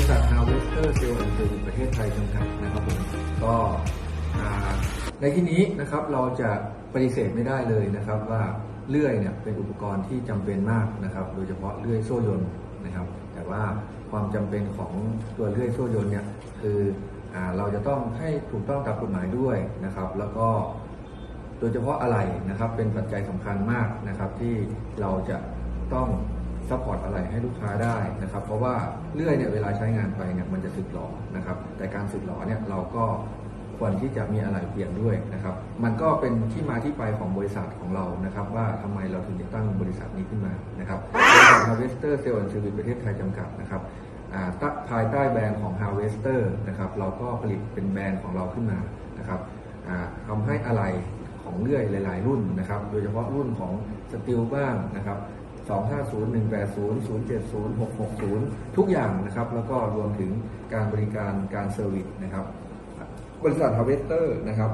บริษัทนาวิสเตอร์เซลล์อินเตอร์ในประเทศไทยจำกัดนะครับผมก็ในที่นี้นะครับเราจะปฏิเสธไม่ได้เลยนะครับว่าเลื่อยเนี่ยเป็นอุปกรณ์ที่จำเป็นมากนะครับ โดยเฉพาะเลื่อยโซ่ยนต์นะครับ แต่ว่าความจำเป็นของตัวเลื่อยโซ่ยนต์เนี่ยคืออเราจะต้องให้ถูกต้องตามกฎหมายด้วยนะครับ แล้วก็โดยเฉพาะอะไรนะครับเป็นปัจจัยสำคัญมากนะครับที่เราจะต้อง ซัพพอร์ตอะไรให้ลูกค้าได้นะครับ เพราะว่าเลื่อยเนี่ยเวลาใช้งานไปเนี่ยมันจะสึกหรอนะครับ แต่การสึกหรอเนี่ยเราก็ควรที่จะมีอะไรเปลี่ยนด้วยนะครับ มันก็เป็นที่มาที่ไปของบริษัทของเรานะครับ ว่าทำไมเราถึงจะตั้งบริษัทนี้ขึ้นมานะครับบริษัท Harvester Sale and Service ประเทศไทยจำกัดนะครับอ่าตั้งภายใต้แบรนด์ของ Harvester นะครับเราก็ผลิตเป็นแบรนด์ของเราขึ้นมานะครับทำให้อะไรของเลื่อยหลาย ๆ รุ่นนะครับ โดยเฉพาะรุ่นของสตีลบ้างนะครับ 250 180 070 660 ทุกอย่างนะครับ แล้วก็รวมถึงการบริการการเซอร์วิสนะครับ บริษัท Harvester นะครับ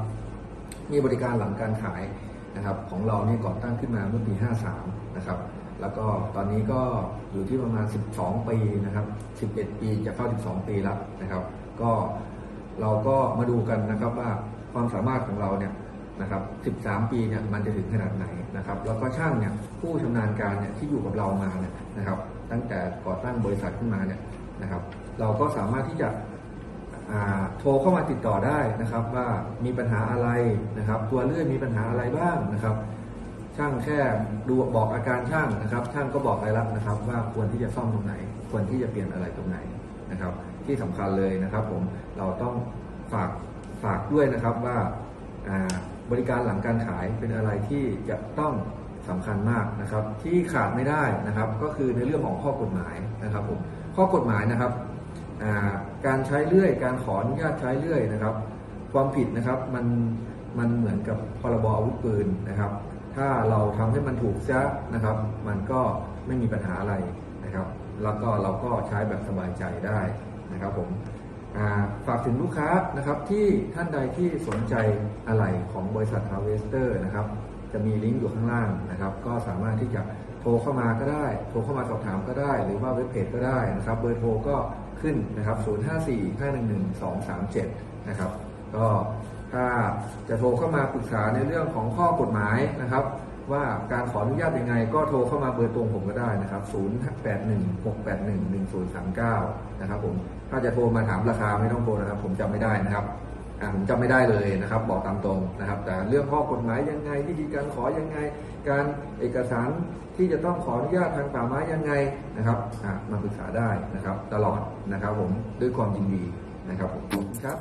มีบริการหลังการขายนะครับ ของเราเนี่ยก่อตั้งขึ้นมาเมื่อปี 53 นะครับ แล้วก็ตอนนี้ก็อยู่ที่ประมาณ 12 ปีนะครับ 11 ปีจะเข้า 12 ปีแล้วนะครับ ก็เราก็มาดูกันนะครับว่าความสามารถของเราเนี่ย นะครับ 13 ปีเนี่ยมันจะถึงขนาดไหนนะครับ แล้วก็ช่างเนี่ยผู้ชำนาญการเนี่ยที่อยู่กับเรามาเนี่ยนะครับ ตั้งแต่ก่อตั้งบริษัทขึ้นมาเนี่ยนะครับ เราก็สามารถที่จะโทรเข้ามาติดต่อได้นะครับ ว่ามีปัญหาอะไรนะครับ ตัวเลื่อยมีปัญหาอะไรบ้างนะครับ ช่างแค่ดูบอกอาการช่างนะครับ ช่างก็บอกรายละนะครับ ว่าควรที่จะซ่อมตรงไหน ควรที่จะเปลี่ยนอะไรตรงไหนนะครับ ที่สำคัญเลยนะครับ ผมเราต้องฝากฝากด้วยนะครับว่า บริการหลังการขายเป็นอะไรที่จะต้องสำคัญมากนะครับ ที่ขาดไม่ได้นะครับ ก็คือในเรื่องของข้อกฎหมายนะครับผมข้อกฎหมายนะครับการใช้เลื่อย การขออนุญาตใช้เลื่อยนะครับ ความผิดนะครับมันมันเหมือนกับพรบอาวุธปืนนะครับ ถ้าเราทำให้มันถูกซะนะครับ มันก็ไม่มีปัญหาอะไรนะครับ แล้วก็เราก็ใช้แบบสบายใจได้นะครับผม ฝากถึงลูกค้านะครับที่ท่านใดที่สนใจอะไรของบริษัท Harvester นะครับจะมีลิงก์อยู่ข้างล่างนะครับ ก็สามารถที่จะโทรเข้ามาก็ได้ โทรเข้ามาสอบถามก็ได้ หรือว่าเว็บเพจก็ได้นะครับ เบอร์โทรก็ขึ้นนะครับ 054 511 237 นะครับ ก็ถ้าจะโทรเข้ามาปรึกษาในเรื่องของข้อกฎหมายนะครับ ว่าการขออนุญาตยังไง ก็โทรเข้ามาเบอร์ตรงผมก็ได้นะครับ 0816811039 นะครับผม ถ้าจะโทรมาถามราคาไม่ต้องโทรนะครับ ผมจำไม่ได้นะครับผมจำไม่ได้เลยนะครับ บอกตามตรงนะครับ แต่เรื่องข้อกฎหมายยังไงวิธีการขอยังไง การเอกสารที่จะต้องขออนุญาตทางป่าไม้ยังไงนะครับมาปรึกษาได้นะครับ ตลอดนะครับ ผมด้วยความยินดีนะครับผมขอบคุณครับ